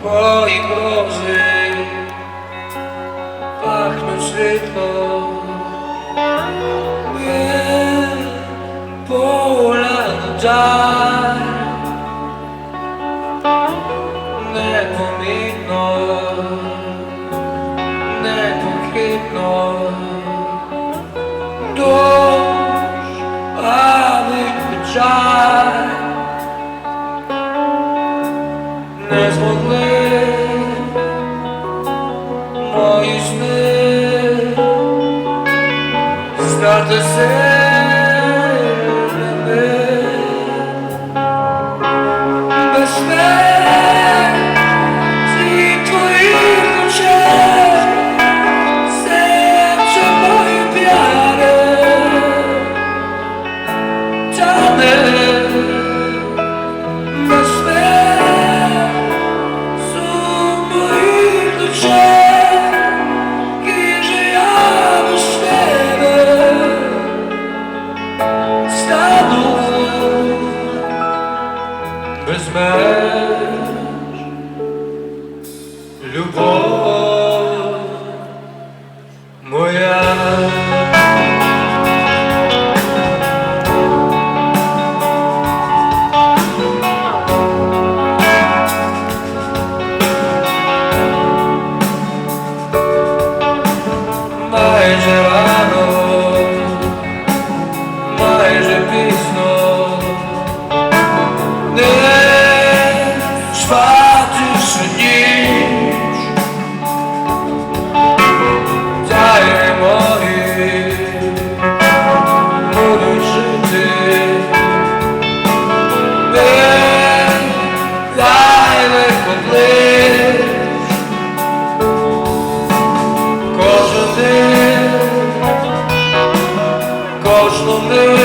Твої грози пахнуть світлом. Погляд дай, непомітно, непохитно, дощ, а не печаль. не змогли мої сни стати сили. Christmas, любовь. follow me.